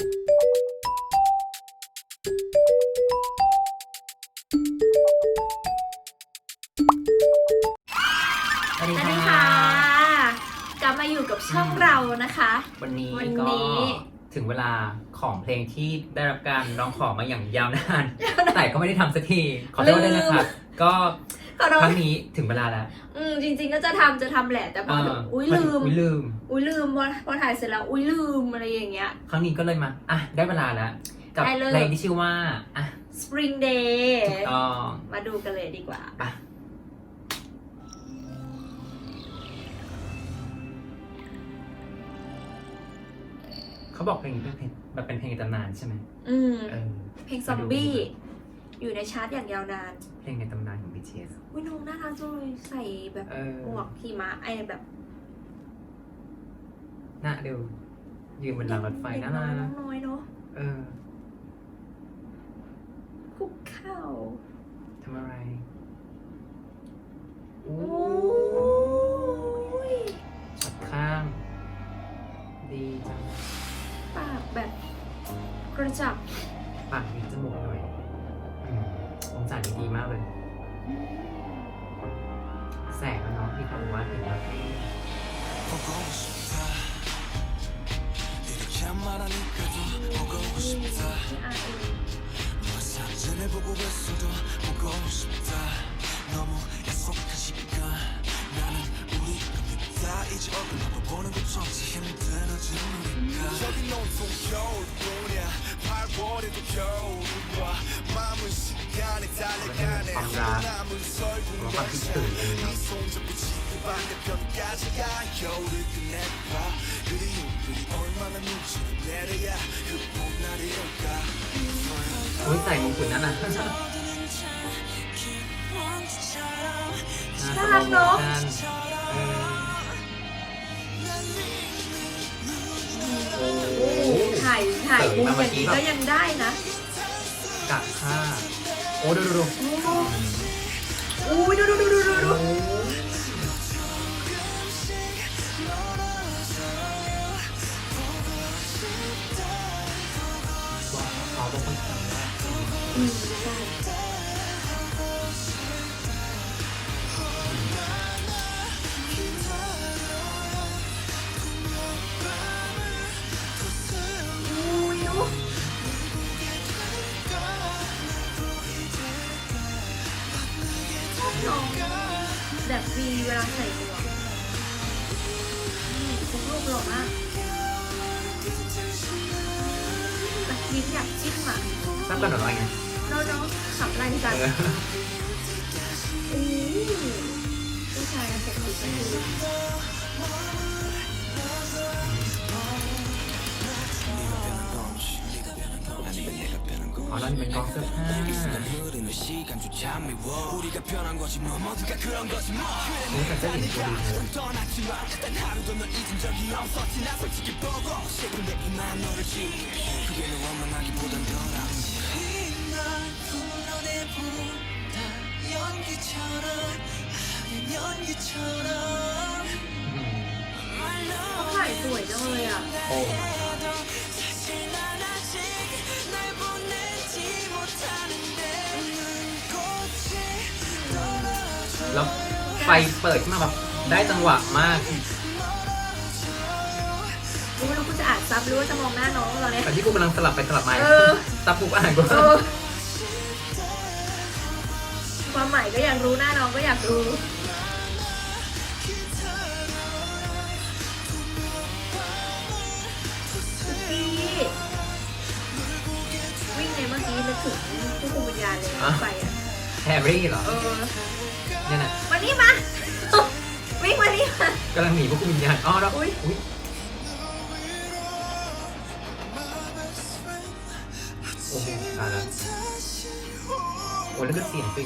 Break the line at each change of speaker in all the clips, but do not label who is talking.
สวัสดี
สวัสดี
ค่ะ
ค่ะ กลับมาอยู่กับช่องเรานะคะ
วันนี้
วัน
ก็
นี้
ถึงเวลาของเพลงที่ได้รับการร้องขอมาอย่างยาวนาน แต่ก็ไม่ได้ทำสักที ขอโทษด้วยนะครับ ก็
ขอโท
ค
ษ
รั้งนี้ถึงเวลาแล้ว
อืมจริง ๆ ก็จะทำจะทำแหละแต่พอถึงอุ้ย
มัน
ลืม
อุ้ยลืม
อุ้ยลืมพอพอถ่ายเสร็จแล้วอุ้ยลืมอะไรอย่างเงี้ย
ครั้งนี้ก็เลยมา อะ ได้เวลาแล้ว กับ
ได้เลย
เพลงที่ชื่อว่า อะ
Spring Day
ถูกต้อง
มาดูกันเลยดีกว่า
ไป เขาบอกเพลงนี้เป็นเพลงมันเป็นเพลงในตำนานใช่ไหม
อืม
เออ
เพลงซอมบี้ อยู่ในชาร์ตอย่างยาวนาน
เพลงในตำนานของ BTS
อุ้ยน้องน่ารักจังเลยใส่แบบ
เออ
หมวกหิมะไอแบบ
น่าดูยืนบนรางรถไฟน่ารั
น้อกงน้อยเนาะ
เออ
คุกเข่า
ทำอะไรอู้
โอ้ย
ช็อตข้าง ดีจัง
ปากแบบกระจับ
네,
보고 싶다 이렇게 말하니까도 보고 싶다. 사진을 보고 있어도 보고 싶다 너무 약속한 시간 나는 우리가 믿다 이제 얼굴 보는 것조차 힘들어진 우리가 여긴 온통 겨울뿐이야 8월에도 겨울이 와 마음은 시간에 달려가네 남은
설국과 이
손잡고 반대편까지 가 겨울을 끝내봐 그리움들이 얼마나 눈치를 내려야 그 봄날이 올까
อุ้ยใส่มงกุฎนั่นน่ะ
น่ารักเนอะ
เออโอ้
โอ้
โห
ถ่ายถ่ายมุมอย่างนี้ก็ยังได้นะ
กะค่าโอ้ดูดูดู
โอ้ยดูดูดูดูดูดู
น้
องแบบวีเวลาใส่หมวกนี่พวกรูปหล่อมากแบบยิ้มอยากจิ้มอะ
ทราบกันหรือว่าไง
น้องๆขับไล่กัน
เออ
อู้ผู้ชายเซ็กซี่
하나님의 값을 시간조차 미워 우리가 변한 거지 뭐 모두가 그런 거지 뭐
그래 내가 난
떠났지만 단 하루도 널 잊은 적이 없었지 나 솔직히 보고 싶은데 이만 너를 지키 그게 널 원망하기보단 더 낫지 날 불러내보다 연기처럼 하얀 연기처럼 말로 太对了呀！哦。
แล้วไฟเปิดขึ้นมาแบบได้จังหวะมาก
รู้ไม่รู้กูจะอ่านซับหรือว่าจะมองหน้าน้องตอนเนี้ย
แต่ที่กูกำลังสลับไปสลับมา
เออ
ตับกูอ่านกู
เออความหมายก็อยากรู้หน้าน้องก็อยากรู้สุกี้วิ่งในเมื่อกี้นึกถึงผู้คุมวิญญาณเลยนะไปอะ
แฮร์รี่เหรอ
เออ
เนี่ยนะ
มานี่มา วิ่งมานี่มากำ
ลังหนีพวกคุณวิญญาณอ๋อแล้ว
อุ้ย
อุ้ยโอ้โหตายแล้วโอ้แล้วก็เสียง
ป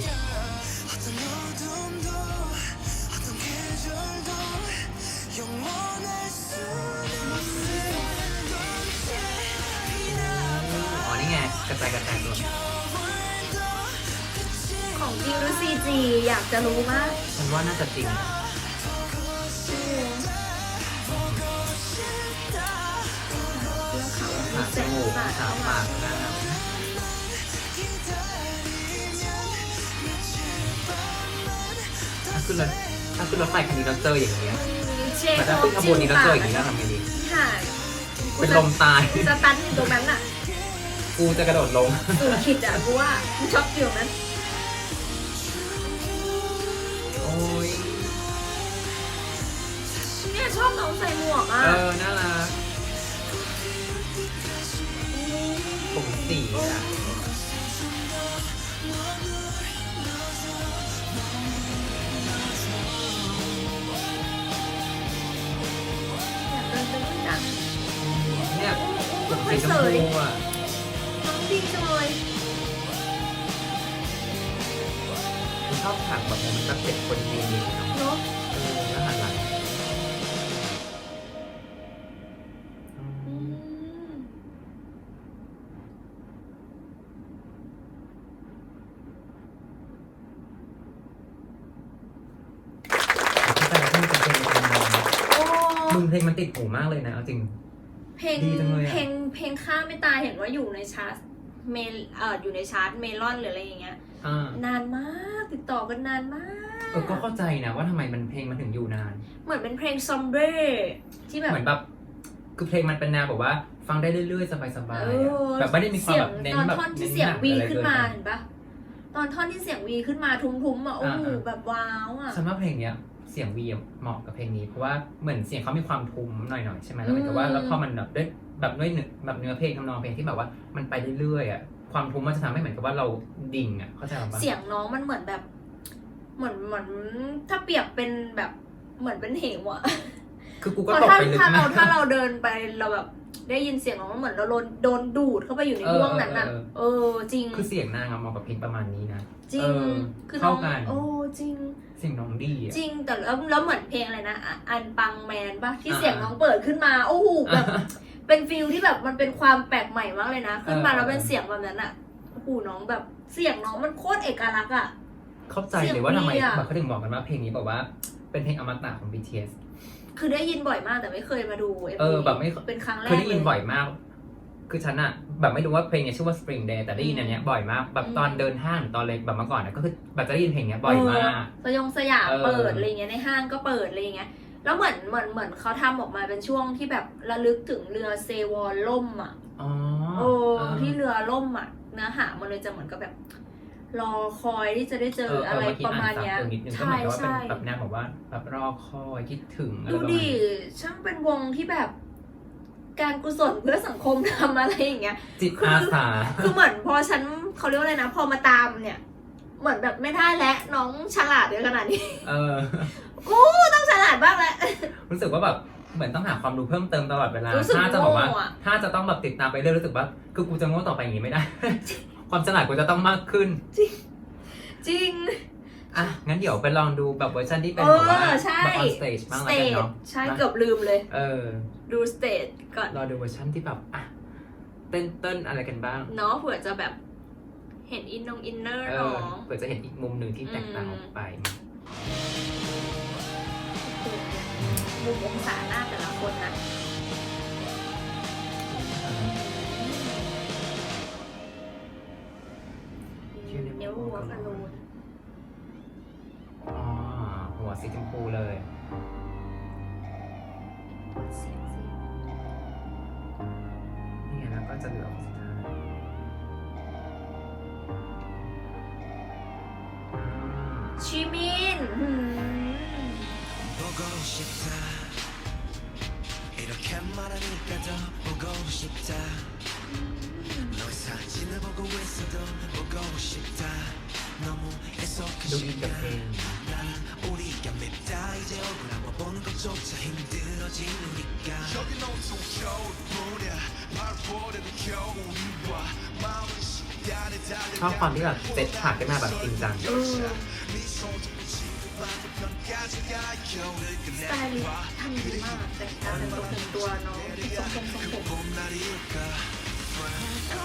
อ๋อนี่ไงกระจายกระจายตัว
จริงหรือซีจีอยากจะรู้มาก
ฉันว่าน่าจะจริง
เสื้อขา
จมูกสาปากน้าถ้าขึ้นรถถ้าขึ้นรถไฟคันนี้เราเจออย่างเงี้ย
เจ
แต่ถ้าขึ้นขบวนนี้เราเจออย่างนี้แล้วทำไงดี
ค่ะ
เป็นลมตาย
สตันอยู่ตรงนั้นอะ
กูจะกระโดดลง
สูงขิดอะกูว่ากูชอบอยู่ตรงนั้น
อ
บน้องใส่หมวกอะ
เออน่ารักผมสีอะ
อยากเดินไปนู่นจัง
เนี่ย
โอ้
ผม
ไม่
สี
ค่อย
ชม
เสย
พูอะ
น้องดีจังเลย
ผมชอบฉากแบบมันแบบเด็กคนดีเนาะ
เนาะ
เออแล้วหัน ติดหูมากเลยนะเอาจริง
เพลง
ดีจังเลยอะ
เพลงเพลงข้ามไม่ตายเห็นว่าอยู่ในชาร์ตเมลเอ่ออยู่ในชาร์ตเมลอนหรืออะไรอย่างเงี้ย
อ่านา
นมากติดต่อกันนานมาก
เออก็เข้าใจนะว่าทำไมมันเพลงมันถึงอยู่นาน
เหมือนเป็นเพลงซอมเบ้ที่แบบ
เหมือนแบบ คือเพลงมันเป็นแนวแบบว่า ฟังได้เรื่อยๆ สบาย
เอ
ๆอะ
อ
แบบไม่ได้มีความ
เสีย
แบ
ง
บเน้น
ตอน
แบบ
ท่อนที่
เน้น
เสียง
หนัก
วี
อะไร
ขึ้น
เกิน
มา
ไป
เห็นปะตอนท่อนที่เสียงวีขึ้นมาทุ้มๆอะโอ้โห
อ่าๆ
แบบว้าวอะ
ฉันว่าเพลงเนี้ย เสียงวีเหมาะกับเพลงนี้ เพราะว่าเหมือนเสียงเขามีความทุ้มหน่อยๆใช่ไหมแล้วเหมือนกับว่า
อืม
แล้วพอมันแบบด้วยแบบด้วยเนื้อแบบเนื้อเพลงทำนองเพลงที่แบบว่ามันไปเรื่อยๆอะความทุ้มมันจะทำให้เหมือนกับว่าเราดิ่งอะเข้าใจหรือเปล่า
เสียงน้องมันเหมือนแบบ เหมือนเหมือนถ้าเปรียบเป็นแบบเหมือนเป็นเหวอะ
คือกู
เพ
ก็
ราะ
ตก
ถ้า
ไปลึก
ถ้าเรา
มาก
ถ้าเราเดินไปเราแบบ ได้ยินเสียงน้องมันเหมือนเราโดนโดนดูดเข้าไปอยู่ใน
เออ
ห่วงนั้นน่ะ
เออ
เออจริง
คือเสียงนางอะเหมาะกับเพลงประมาณนี้นะ
จริ
เองอ
คือน้อง
เข้ากัน
โอ้จริง
เสียงน้องดีอะ
จริงแต่แล้วแล้วเหมือนเพลงอะไรนะอะอันปังแมนปะที่
อ่า
เสียงน้องเปิดขึ้นมาโอ้โหแบบ เป็นฟิลที่แบบมันเป็นความแปลกใหม่มากเลยนะ ขึ้นมา
เออ
แล้วเป็นเสียงแบบนั้นอะโอ้โหน้องแบบเสียงน้องมันโคตรเอกลักษณ์อะ
เข้าใจเลยว่าทำไม
เสียงดีอะ
แบบเขาถึงบอกกันว่าเพลงนี้แบบว่าเป็นเพลงอมตะของ BTS
คือได้ยินบ่อยมากแต่ไม่เคยมาดู MV
เออแบบไม่
เป็นครั้งแรก
เคยได้ยิน
เล
บ่อยมาก คือฉันอะแบบไม่รู้ว่าเพลงเนี้ยชื่อว่า Spring Day แต่ได้ยินอันเนี้ยบ่อยมาก แบบตอนเดินห้างหรือตอนเล็กแบบเมื่อก่อนนะก็คือแบบจะได้ยินเพลงเนี้ยบ่อยมาก
เออสยองสยาม
เออ
เปิดอะไรเงี้ยในห้างก็เปิดอะไรเงี้ยแล้วเหมือนเหมือนเหมือนเขาทำออกมาเป็นช่วงที่แบบระลึกถึงเรือเซวอลล่มอะ
อ๋อ
โอ้
เออ
ที่เรือล่มอะเนื้อหามันเลยจะเหมือนกับแบบ รอคอยที่จะได้เจอ
เออเอ
อะไร
อเมื่อกี้
ประมา
อ่า
ณ
นซับ
เนี้ย
ตรงนิดนึงก็
ใช่
เหมือนกับว่าเป็น
ใช่
แบบแนวแบบว่าแบบรอคอยคิดถึงอะไร
ดู
ประมาณ
ดิ
นี้
ช่างเป็นวงที่แบบการกุศลเพื่อสังคมทำอะไรอย่างเงี้ย
จิตอาสา
คือเหมือนพอฉันเขาเรียกว่าอะไรนะ พอมาตามเนี่ย เหมือนแบบไม่ได้แล้วน้องฉลาดเยอะขนาดนี้
เออ
ต้องฉลาดบ้างแหละ
รู้สึกว่าแบบเหมือนต้องหาความรู้เพิ่มเติมตลอดเวลา
รู้สึก
ถ้าจะบอกว่า
โง่อะ
ถ้าจะต้องแบบติดตามไปเรื่อยรู้สึกว่า คือกูจะโง่ต่อไปอย่างนี้ไม่ได้ ความฉลาดกูจะต้องมากขึ้น
จริง
อะ งั้นเดี๋ยวไปลองดูแบบเวอร์ชันที่เป็น
เออ
แบบว่า
ใช่
แบบ on stage บ้าง
ส
แล้ว
เต
กัน
จ
เนาะ
ใช่
นะ
เกือบลืมเลย
เออ
ดูสเตจก่อน
รอดูเวอร์ชันที่แบบอะเต้นเต้นอะไรกันบ้าง
เนาะเผื่อจะแบบ เห็นอินนงอินเนอร์
เอ
น้
อ
อง
เผื่อจะเห็นอีกมุมหนึ่งที่แตกต่างออกไป
มุมองศาหน้าแต่ละคนนะ หัวกระโลน
อ๋อ หัวสีชมพูเลย
เสียงสิ
นี่ไงแล้วก็จะเหลือของสุดท้ายอืม
ชิมินหืม
보고 싶다 이렇게 말하니까 더 보고 싶다 너의 사진을 보고 있어도 보고 싶다 너무 애석한
ดูอินกับ
시간
เพลง
나는 우리가 맵다 이제 얼굴 한번 보는 것조차 힘들어지르니까 여긴 온통 겨울뿐이야 바로 보려도 겨울이 와 마음은 시간에
ชอบความที่แบบเซตฉากขึ้นมาแบบจริงจัง
เออ
네 손잡고 지금 밤새 편까지 가 겨울을
สไตลิส
끝내봐
ต์ทำดีมากแต่งตาแต่งตัวเป็นตัวน้องทรงผมทรงผม
봄날일까
โอ้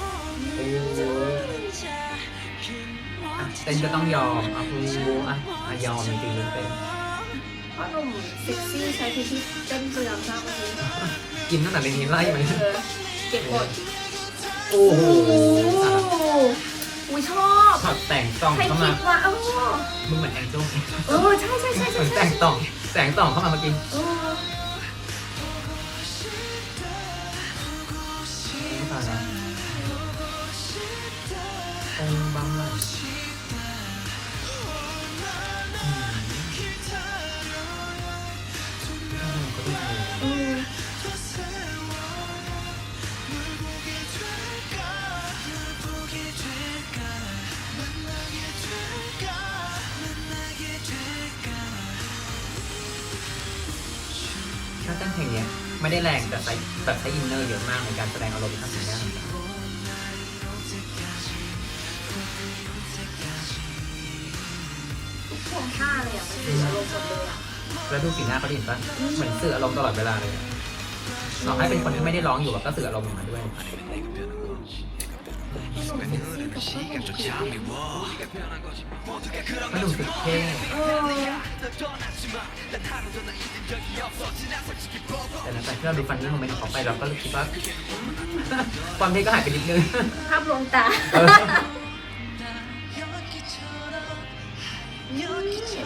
อะเต้นก็ต้องยอมอะคูอะอะยอมจริงๆเลยเต้น
พ่อหนุ่มเซ็กซี่ใช้พิธีเต้นเปลืองมากเมื่อกี้
กินตั้งแต่ในนี้ไล่มา
เออเก็บหมด
เโอ้โห
อุ้ยชอบ
ช็อตแต่งส่อง
ใคร
เข้า
คิ
มา
ดว่าเออ
มึงเหมือนแองเจิล
เออใช่ใช่ใช่
เห
ใช่
มือน
ใช่
แต่งส่องแสงส่องเข้ามาเมื่อกี้
เออ
เต้นเพลงเนี้ยไม่ได้แรงแต่ใช้แบบใช้อินเนอร์เยอะมากในการแสดงอารมณ์ทางสีหน้าต่าง
ทุกท่วงท่าเลยอะมันสื่ออารมณ์หมดเลยอะ
ๆแล้วดูสีหน้าเขาดิเห็นปะเหมือนสื่ออารมณ์ตลอดเวลาเลยอะต่อให้เป็นคนที่ไม่ได้ร้องอยู่อะก็สื่ออารมณ์ออกมาด้วย ก็ดูสุดเท่
เออ
แต่หลังจากที่เราดูฟันนี่โมเมนต์ของเขาไปเราก็รู้สึกว่า ความเท่ก็หายไปนิดนึง
ภาพลวงตา
เออ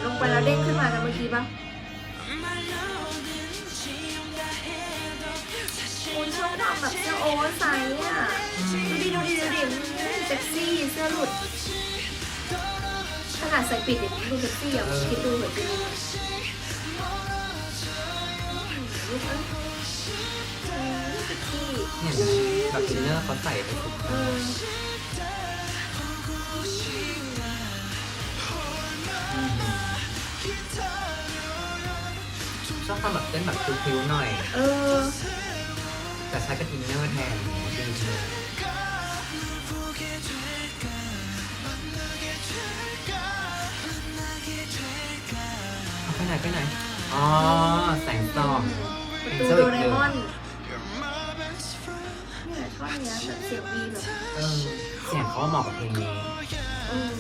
ลงไปแล้วเด้งขึ้นมากันเมื่อกี้ปะ ทำแบบเสื้อโอเวอร์ไซส์อะดูดิดูดิดูดิเซ็กซี่เสื้อหลุดขนาดใส่ปิดอย่างนี้ดูเซ็กซี่อะคิดดูเหมือนกเอ้ยอืมเนี่
ยแบบอินเนอร์เขาใส่ไปทุก
เออ
ชอบความแบบเต้นแบบคิ้วๆหน่อย
เออ
แต่ใช้เป็นอินเนอร์แทนดีเลยเอาไปไหนไปไหน อ๋อ แสงส่อง
ประตูโดเรมอนเนี่ยท่อนเนี้ยแบบเสียงวีแบบ
เออเสียงเขาเหมาะกับเพลงนี้
เออ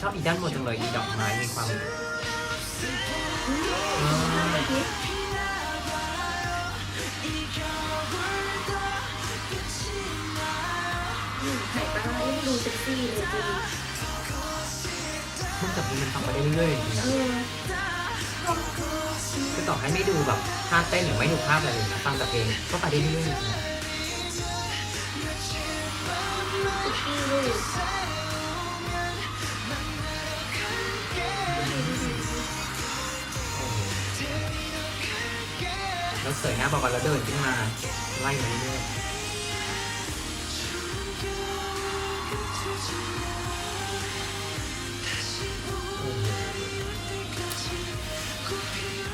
ชอบอีด้านบนจังเลยอีดอกไม้มีความ
อืมน่าจะ คิดอืมไข่ปลาร้ายังดูเซ็กซี่เลยจริง
มันกับเพลงมันฟังไปได้เรื่อยๆจริงๆ
เอ
นะ
อ
คือต่อให้ไม่ดูแบบภาพเต้นหรือไม่ดูภาพอะไรเลยนะฟังแต่เพลงก็ไปได้เรื่อยๆจริงๆ
เซ็กซี่เลย
แล้วเสยหน้าบอกว่าแล้วเดินขึ้นมาไล่มาเรื่อย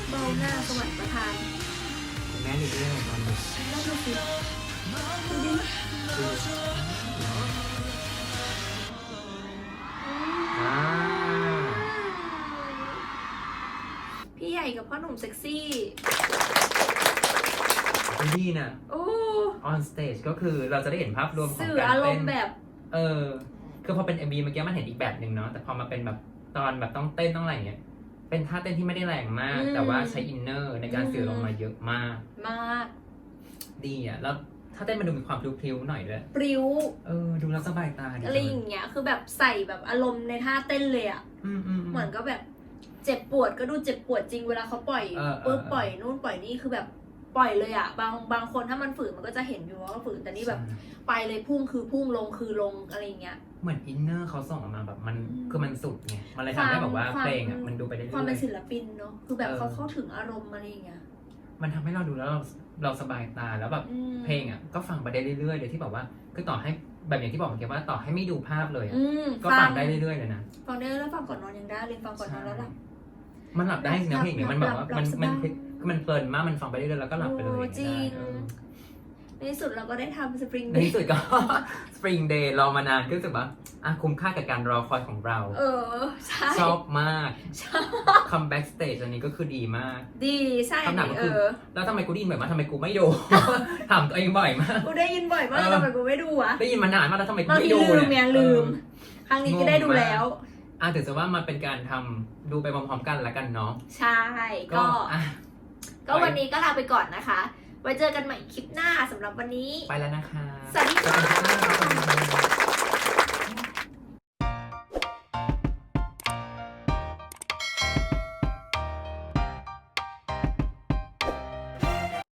เบาหน้าสวรรค์ประทาน
แม่เรื่อยๆตอนนี้
แล้วดูสิดูดิ
อ่า
พี่ใหญ่กับพ่อหนุ่มเซ็กซี่
ดีนะ
โอ้
on stage ก็คือเราจะได้เห็นภาพรวมของ
สื่อ
การ
อาร
เต้
ม
น
ณ์แบบ
เออ คือพอเป็น MV เมื่อกี้มันเห็นอีกแบบหนึ่งเนาะแต่พอมาเป็นแบบตอนแบบต้องเต้นต้องอะไรเงี้ยเป็นท่าเต้นที่ไม่ได้แรงมาก
อืม
แต่ว่าใช้อินเนอร์ในการสื่อ
ม
ลงมาเยอะมาก
มาก
ดีอะแล้วถ้าเต้นมันดูมีความพลิ้วๆหน่อยด้วย
ปริ้ว
เออดูแล้วสบายตาดี
อะไรอย่างเงี้ย คือแบบใส่แบบอารมณ์ในท่าเต้นเลยอะ
อืมอืม
เหมือนก็แบบ เจ็บปวดก็ดูเจ็บปวดจริงเวลาเขาปล่อย
เออเออ
ปุ๊บ
เออ
ปล่อยนู่นปล่อยนี่คือแบบ ปล่อยเลยอะบางบางคนถ้ามันฝืนมันก็จะเห็นอยู่ว่าฝืนแต่นี่แบบ
ใช่
ไปเลยพุ่งคือพุ่งลงคือลงอะไรอย่างเงี้ย
เหมือนอินเนอร์เขาส่งออกมาแบบมัน
อืม
คือมันสุดไงมันเลยทำให้แบบว่า
ความ
เพลงอะมันดูไปได้
ความ
เรื่
เป็
อนย
ศิลปินเนาะคือแบบ
เออ
เขาเข้าถึงอารมณ์อะไรอย่างเงี้ย
ๆมันทำให้เราดูแล้วเราเราสบายตาแล้วแบบ
อืม
เพลงอะก็ฟังไปได้เรื่อยๆโดยที่แบบว่าคือต่อให้แบบอย่างที่บอกเมื่อกี้ว่าต่อให้ไม่ดูภาพเลยอะ
อืม
ก็ฟังได้เรื่อยๆเลยนะ
ฟังได้แล้วฟังก่อนนอนยังได้เลยฟังก่อนนอนแล้วหลับ
มันหลับได้จริงนะเพลงเนี้ยมันแบบว่า
หลับ
มัน
หลับ
มัน
สบาย
คือมันเพลินมากมันฟังไปเรื่อยๆแล้วก็หลับไปเลย
โอ้จริง
ได้เออ
ในที่สุดเราก็ได้ทำสปริง
ในที่สุดก็ Spring Day รอมานานก็รู้สึกว่าอะคุ้มค่ากับการรอคอยของเรา
เออ ใช่
ชอบมาก
ชอบ
คัมแบ็กสเตจอันนี้ก็คือดีมาก
ดีใช่
คำถามก็
เอ
คือ
อ
แล้วทำไมกูได้ยินบ่อยมากทำไมกูไม่ดูถามตัวเองบ่อยมาก
กูได้ยินบ่อยมาก
เออ
ทำไมกูไม่ดูวะ
ได้ยินมานานมากแล้วทำไมกู
บาง
ไม่
ที
ดู
ลืม
เนี่
เนี่ย
ย
ลืม
เออ
ครั้งนี้ก็ได้ดูแล้ว
อะถือซะว่ามันเป็นการทำดูไปพร้อมๆกันละกันเนาะ
ใช่
ก็
ก็
อะ
ก็วันนี้ก็ลาไปก่อนนะคะ ไว้เจอกันใหม่คลิปหน้าสำหรับวันนี้
ไปแล้วนะคะ
สวัสดีค่ะ
เจอกันคลิปหน้าครับสวัสดีค่ะ